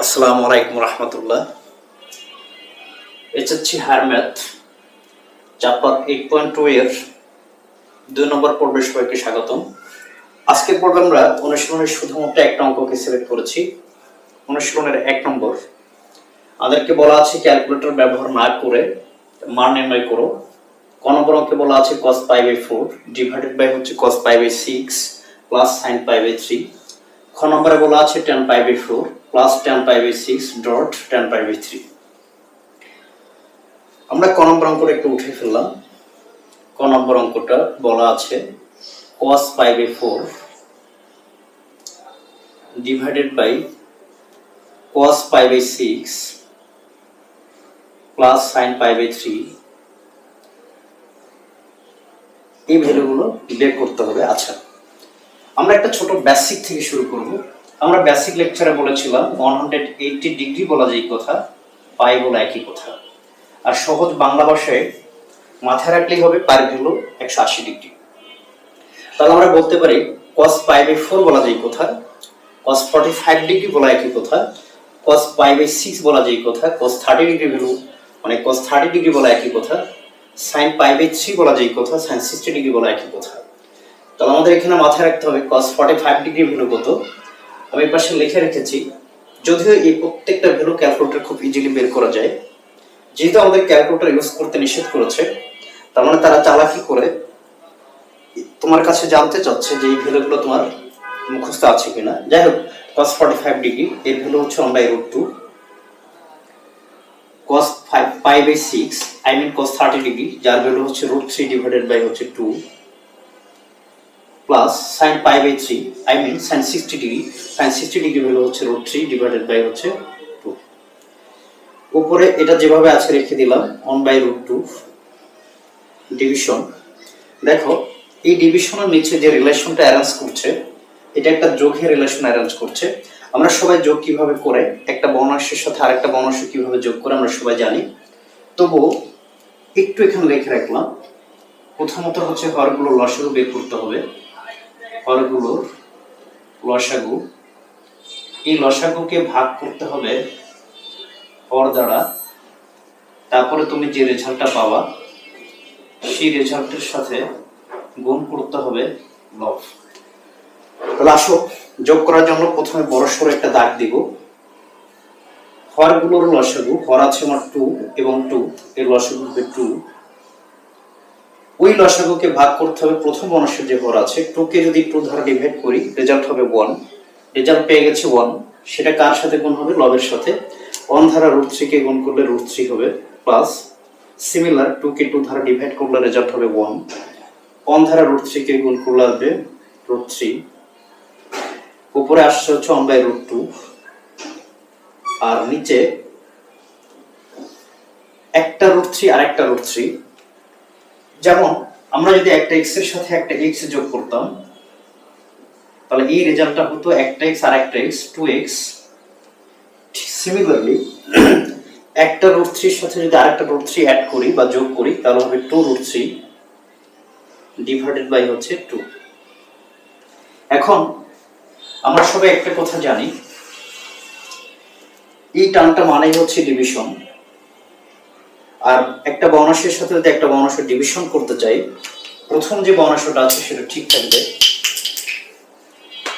আসসালামু আলাইকুম রহমতুল্লাহ। HSC higher math, chapter eight point two এর দুই নম্বর পর্বে সবাইকে স্বাগতম। আজকের পর্বে আমরা অনুশীলনের শুধুমাত্র একটা অঙ্ককে সিলেক্ট করেছি। অনুশীলনের এক নম্বর। আমাদেরকে বলা আছে ক্যালকুলেটর ব্যবহার না করে মান নির্ণয় করো। ক নম্বর অঙ্কে বলা আছে cos pi by four divided by হচ্ছে cos pi by six plus sine pi by three খ নম্বরে বলা আছে tan pi by four plus tan pi by six dot tan pi by three আমরা ক নম্বর অঙ্কটা একটু উঠে ফেললাম। ক নম্বর অঙ্কটা বলা আছে cos pi by four divided by cos pi by six plus sine pi by three এই ভ্যালুগুলো বের করতে হবে। আচ্ছা আমরা একটা ছোট বেসিক থেকে শুরু করব। আমরা বেসিক লেকচারে বলেছিলাম ওয়ান হান্ড্রেড এইটটি ডিগ্রি বলা যায় কথা, পাই বলা একই কথা। আর সহজ বাংলা ভাষায় মাথায় রাখলেই হবে পায়ের ভ্যালু একশো আশি ডিগ্রি তাহলে আমরা বলতে পারি কস পাই বাই ফোর বলা যায় কথা কস ফর্টি ফাইভ ডিগ্রি বলা একই কথা কস পাই বাই সিক্স বলা যায় কথা কস থার্টি ডিগ্রি ভ্যালু মানে কস থার্টি ডিগ্রি বলা একই কথা সাইন পাই বাই থ্রি বলা যায় কথা সাইন সিক্সটি ডিগ্রি বলা একই কথা। তাহলে আমাদের এখানে মাথায় রাখতে হবে cos forty five degree value কত? আমি পাশে লিখে রেখেছি, যদিও এই প্রত্যেকটা ভ্যালু ক্যালকুলেটর খুব ইজিলি বের করা যায়। যেহেতু আমাদের ক্যালকুলেটর ইউজ করতে নিষেধ করেছে, তার মানে তারা চালাকি করে। তোমার কাছে জানতে চাচ্ছে যে এই ভ্যালুগুলো তোমার মুখস্থ আছে কিনা। যাই হোক কস ফর্টি ফাইভ ডিগ্রি এর ভ্যালু হচ্ছে one by root two cos 5 pi by 6 I mean cos 30 degree যার ভ্যালু হচ্ছে root 3 ডিভাইডেড বাই হচ্ছে 2 plus sin pi by 3 I mean, sin 60 degree sin 60 degree value হচ্ছে root 3 divided by হচ্ছে 2 উপরে এটা যেভাবে আছে রেখে দিলাম 1 বাই root 2 ডিভিশন দেখো, এই ডিভিশনের নিচে যে রিলেশনটা অ্যারেঞ্জ করছে, এটা একটা যোগের রিলেশন অ্যারেঞ্জ করছে। আমরা সবাই যোগ কীভাবে করে, একটা বর্ণাংশের সাথে আরেকটা বর্ণাংশ কীভাবে যোগ করে আমরা সবাই জানি। তবু একটু এখানে লিখে রাখলাম। প্রথমত হচ্ছে হরগুলোর লসাগু বের করতে হবে। হরগুলোর লসাগু। এই লসাগুকে ভাগ করতে হবে হর দ্বারা তারপরে তুমি যে রেজাল্টটা পাবা, সেই রেজাল্টের সাথে গুণ করতে হবে লব। তাহলে আসো, যোগ করার জন্য প্রথমে বড় সড়ো একটা দাগ দিব। হরগুলোর লসাগু, হর আছে আমার টু এবং টু এর লসাগু হবে টু ওই লসাগুকে ভাগ করতে হবে। প্রথম অংশের যে হর আছে, টুকে যদি টু দ্বারা ডিভাইড করি রেজাল্ট হবে ওয়ান রেজাল্ট পেয়ে গেছে ওয়ান সেটা কার সাথে গুণ হবে? লবের সাথে। ওয়ান ধারা রুট থ্রিকে গুণ করলে রুট থ্রি হবে প্লাস সিমিলার টুকে টু ধারা ডিভাইড করলে রেজাল্ট হবে ওয়ান ওয়ান ধারা রুট থ্রিকে গুণ করলে আসবে রুট থ্রি উপরে আসছে হচ্ছে ওয়ান বাই রুট টু আর নিচে একটা রুট থ্রি আর একটা রুট থ্রি যেমন, আমরা যদি একটা এক্সের সাথে একটা এক্স যোগ করতাম, তাহলে এই রেজাল্টটা হতো একটা এক্স আর একটা এক্স টু এক্স সিমিলারলি একটা রুট থ্রির সাথে যদি আরেকটা রুট থ্রি অ্যাড করি বা যোগ করি, তাহলে হবে two root three divided by হচ্ছে টু এখন, আমরা সবাই একটা কথা জানি, এই টার্মটা মানেই হচ্ছে ডিভিশন আর একটা বর্ণাংশের সাথে যদি একটা বর্ণাংশ ডিভিশন করতে চাই, প্রথম যে বর্ণাংশটা আছে সেটা ঠিক থাকবে।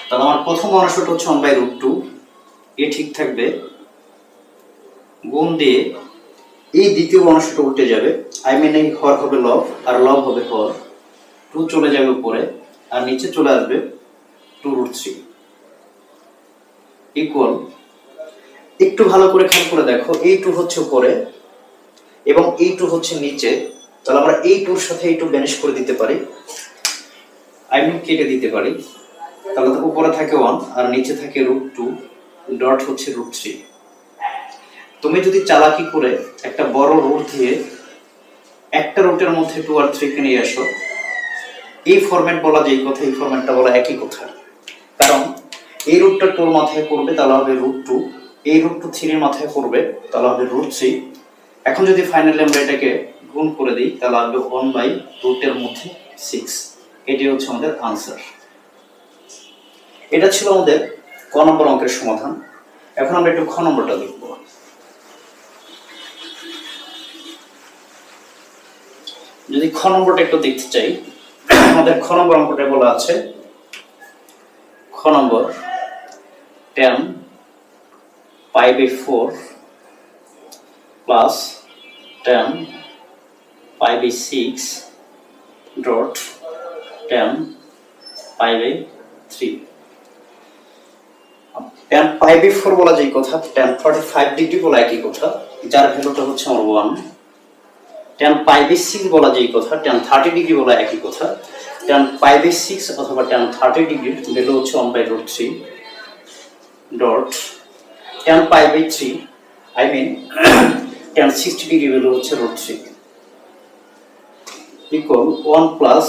তাহলে আমার প্রথম বর্ণাংশটা হচ্ছে ওয়ান বাই রুট টু এ ঠিক থাকবে। গুণ দিয়ে এই দ্বিতীয় বর্ণাংশটা উল্টে যাবে। আই মিন এই হর হবে লব আর লব হবে হর। টু চলে যাবে উপরে, আর নিচে চলে আসবে টু রুট থ্রি ইকুয়াল একটু ভালো করে খেয়াল করে দেখো, এই টু হচ্ছে উপরে এবং এই টু হচ্ছে নিচে। তাহলে আমরা এই টুর সাথে এই টু ব্যানিশ করে দিতে পারি। আই মিন কেটে দিতে পারি। তাহলে তো উপরে থাকে ওয়ান আর নিচে থাকে রুট টু ডট হচ্ছে রুট থ্রি তুমি যদি চালাকি করে একটা বড় রুট দিয়ে একটা রুটের মধ্যে টু আর থ্রিকে নিয়ে আসো, এই ফরম্যাট বলা যেই কথা, এই ফরম্যাটটা বলা একই কথা। কারণ এই রুটটা টুর মাথায় পড়বে, তাহলে হবে রুট টু এই রুট টু থ্রির মাথায় পড়বে, তাহলে হবে রুট থ্রি এখন যদি ফাইনালি আমরা এটাকে গুণ করে দিই, তাহলে আসবে ওয়ান বাই রুটের মধ্যে সিক্স এটি হচ্ছে আমাদের আনসার এটা ছিল আমাদের ক নম্বর অঙ্কের সমাধান। এখন আমরা একটু খ নম্বরটা দেখব। যদি খ নম্বরটা একটু দেখতে চাই, আমাদের খ নম্বর অঙ্কটা বলা আছে, খ নম্বর tan pi by four plus tan pi by six dot tan pi by three tan pi by four বলা যায় কথা টেন ফর্টি ফাইভ ডিগ্রি বলা একই কথা, যার ভ্যালুটা হচ্ছে আমার one tan pi by six বলা যায় কথা টেন থার্টি ডিগ্রি বলা একই কথা। টেন পাই বাই সিক্স অথবা টেন থার্টি ডিগ্রির ভ্যালু হচ্ছে one by root three dot tan pi by three I mean tan sixty degree value হচ্ছে root three equal one plus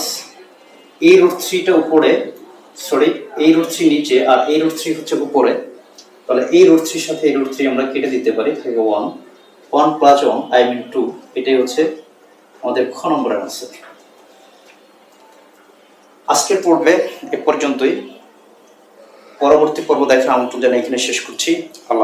এই রুট থ্রিটা উপরে সরি এই রুট থ্রি নিচে আর এই রুট থ্রি হচ্ছে উপরে। তাহলে এই রুট থ্রির সাথে এই রুট থ্রি আমরা কেটে দিতে পারি, থাকে one one plus one I mean two এটাই হচ্ছে আমাদের খ নম্বরের আনসার আজকের পর্বে এ পর্যন্তই। পরবর্তী পর্ব দেখার আমন্ত্রণ জানাই এখানে শেষ করছি। আল্লাহ